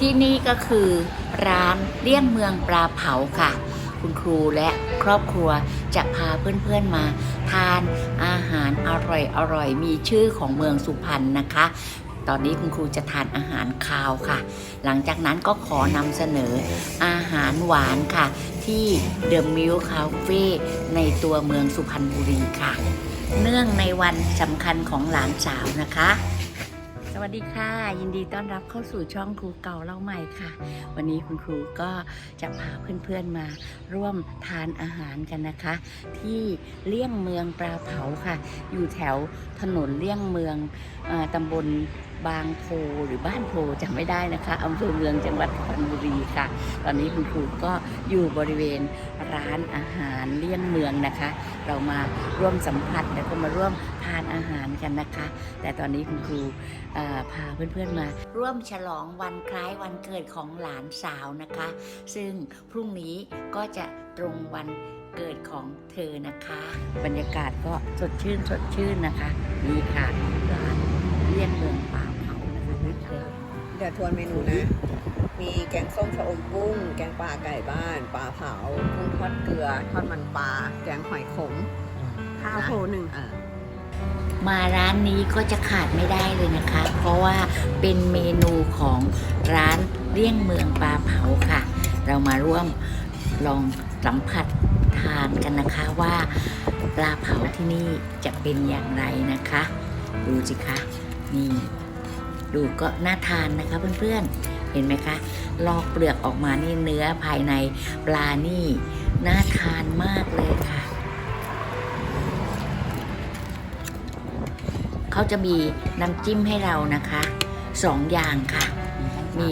ที่นี่ก็คือร้านเลี่ยงเมืองปลาเผาค่ะ คุณครูและครอบครัวจะพาเพื่อนๆมา ทานอาหารอร่อยๆมีชื่อของเมืองสุพรรณนะคะ ตอนนี้คุณครูจะทานอาหารคาวค่ะ หลังจากนั้นก็ขอนำเสนออาหารหวานค่ะ ที่ The Milk Cafe ในตัวเมืองสุพรรณบุรีค่ะ เนื่องในวันสำคัญของหลานสาวนะคะ วัสดีค่ะ ยินดีต้อนรับเข้าสู่ช่องครูเก่าเล่าใหม่ค่ะ วันนี้คุณครูก็จะพาเพื่อนๆมาร่วมทานอาหารกันนะคะ ที่เลี่ยงเมืองปลาเผาค่ะ อยู่แถวถนนเลี่ยงเมืองอตำบล บางโพหรือบ้านโพจำไม่ได้นะคะอำเภอเมืองจังหวัดสุพรรณบุรีค่ะ ตอนนี้คุณครูก็อยู่บริเวณร้านอาหารเลี่ยงเมืองนะคะ เรามาร่วมสัมผัสแล้วก็มาร่วมทานอาหารกันนะคะ แต่ตอนนี้คุณครูพาเพื่อนๆมา ร่วมฉลองวันคล้ายวันเกิดของหลานสาวนะคะ ซึ่งพรุ่งนี้ก็จะตรงวันเกิดของเธอนะคะ บรรยากาศก็สดชื่นสดชื่นนะคะ นี่ค่ะร้านเลี่ยงเมือง เดี๋ยวทวนเมนูนะ มีแกงส้มชะอมกุ้ง แกงปลาไก่บ้าน ปลาเผา กุ้งทอดเกลือ ทอดมันปลา แกงหอยขมข้าวโพหนึ่งมาร้านนี้ก็จะขาดไม่ได้เลยนะคะ เพราะว่าเป็นเมนูของร้านเลี่ยงเมืองปลาเผาค่ะ เรามาร่วมลองสัมผัสทานกันนะคะว่าปลาเผาที่นี่จะเป็นอย่างไรนะคะ ดูสิคะนี่ ดูก็น่าทานนะคะเพื่อนๆ เห็นไหมคะ ลอกเปลือกออกมานี่เนื้อภายในปลานี่น่าทานมากเลยค่ะ เขาจะมีน้ำจิ้มให้เรานะคะสองอย่างค่ะ มี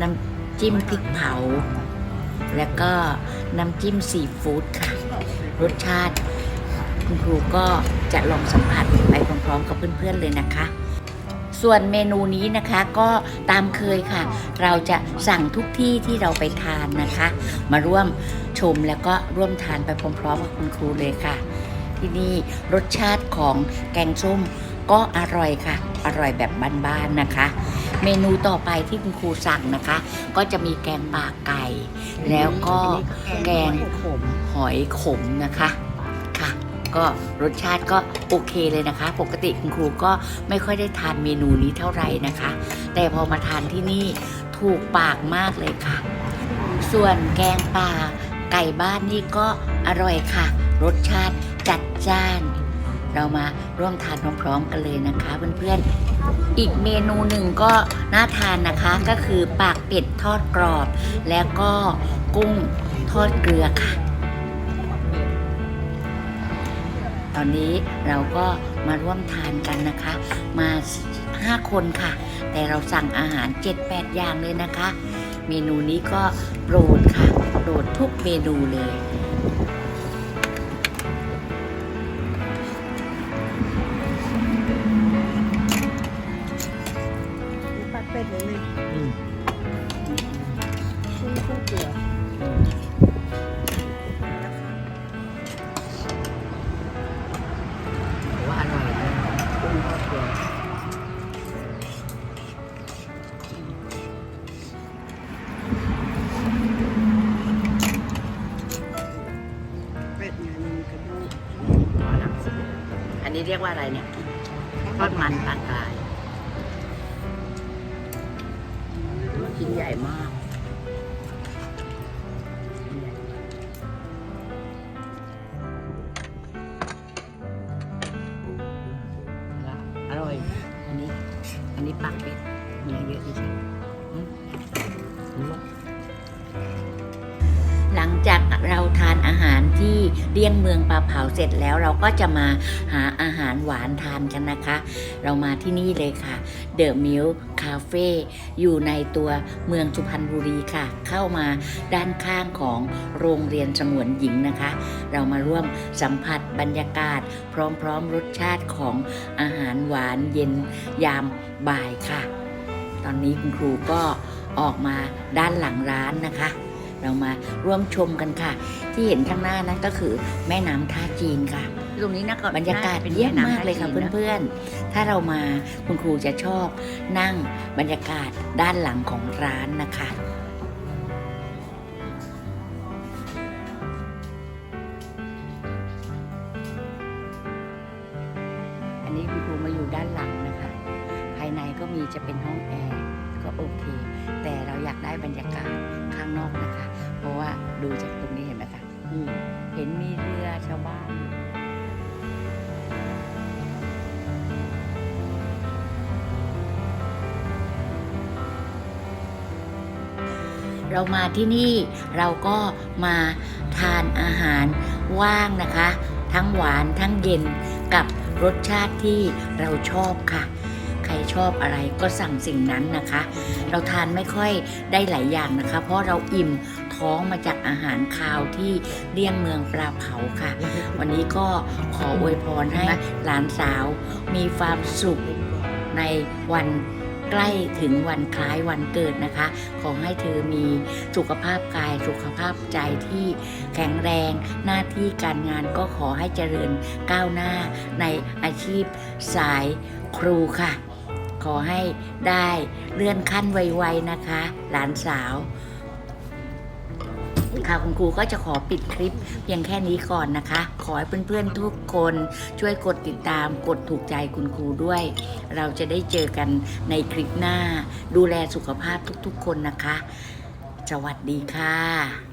น้ำจิ้มพริกเผา แล้วก็น้ำจิ้มซีฟู้ดค่ะ รสชาติ คุณครูก็จะลองสัมผัสไปพร้อมๆกับเพื่อนๆเลยนะคะ ส่วนเมนูนี้นะคะก็ตามเคยค่ะ เราจะสั่งทุกที่ที่เราไปทานนะคะ มาร่วมชมแล้วก็ร่วมทานไปพร้อมๆกับคุณครูเลยค่ะ ที่นี่รสชาติของแกงส้มก็อร่อยค่ะ อร่อยแบบบ้านๆนะคะ เมนูต่อไปที่คุณครูสั่งนะคะ ก็จะมีแกงปลาไก่ แล้วก็แกงขมหอยขมนะคะ ก็รสชาติก็โอเคเลยนะคะ ปกติคุณครูก็ไม่ค่อยได้ทานเมนูนี้เท่าไหร่นะคะ แต่พอมาทานที่นี่ถูกปากมากเลยค่ะ ส่วนแกงป่าไก่บ้านนี่ก็อร่อยค่ะ รสชาติจัดจ้าน เรามาร่วมทานพร้อมๆกันเลยนะคะเพื่อนๆ อีกเมนูหนึ่งก็น่าทานนะคะก็คือปากเป็ดทอดกรอบ แล้วก็กุ้งทอดเกลือค่ะ ตอนนี้เราก็มาร่วมทานกันนะคะ มา 5 คนค่ะ แต่เราสั่งอาหาร 7-8 อย่างเลยนะคะ เมนูนี้ก็โปรดค่ะ โปรดทุกเมนูเลยมีปลาเป็ดเลยไหมกุ้งกุ้งเกลือ นนี้เรียกว่าอะไรเนี่ยทอดมันปลากรายชิ้นใหญ่มากชิ้นใหญ่แล้วอร่อย อันนี้ อันนี้ปากเป็ดเนื้อเยอะที่สุดอืมอืม หลังจากเราทานอาหารที่เลี่ยงเมืองปลาเผาเสร็จแล้วเราก็จะมาหาอาหารหวานทานกันนะคะ เรามาที่นี่เลยค่ะ The Milk Cafe อยู่ในตัวเมืองสุพรรณบุรีค่ะ เข้ามาด้านข้างของโรงเรียนสงวนหญิงนะคะ เรามาร่วมสัมผัสบรรยากาศ พร้อมๆรสชาติของอาหารหวานเย็นยามบ่ายค่ะ ตอนนี้คุณครูก็ออกมาด้านหลังร้านนะคะ เรามาร่วมชมกันค่ะ ที่เห็นข้างหน้านั้นก็คือแม่น้ำท่าจีนค่ะ ตรงนี้นะก็บรรยากาศน่จะเป็นเยี่ยมแน้ำมากเลยค่ะท่จีนนเพื่อนๆ ถ้าเรามาคุณครูจะชอบนั่งบรรยากาศด้านหลังของร้านนะคะอันนี้คุณครูมาอยู่ด้านหลังนะคะ ภายในก็มีจะเป็นห้องแอร์ ก็โอเค แต่เราอยากได้บรรยากาศข้างนอกนะคะ เพราะว่าดูจากตรงนี้เห็นไหมคะเห็นมีเรือชาวบ้านเรามาที่นี่เราก็มาทานอาหารว่างนะคะ ทั้งหวานทั้งเย็นกับรสชาติที่เราชอบค่ะ รชอบอะไรก็สั่งสิ่งนั้นนะคะ เราทานไม่ค่อยได้หลายอย่างนะคะ เพราะเราอิ่มท้องมาจากอาหารคาวที่เลี่ยงเมืองปลาเผาค่ะ วันนี้ก็ขออวยพรให้หลานสาวมีความสุขในวันใกล้ถึงวันคล้ายวันเกิดนะคะ ขอให้เธอมีสุขภาพกายสุขภาพใจที่แข็งแรง หน้าที่การงานก็ขอให้เจริญก้าวหน้าในอาชีพสายครูค่ะ ขอให้ได้เลื่อนขั้นไวๆนะคะ หลานสาว ค่ะคุณครูก็จะขอปิดคลิปเพียงแค่นี้ก่อนนะคะ ขอให้เพื่อนๆทุกคนช่วยกดติดตามกดถูกใจคุณครูด้วย เราจะได้เจอกันในคลิปหน้า ดูแลสุขภาพทุกๆคนนะคะ สวัสดีค่ะ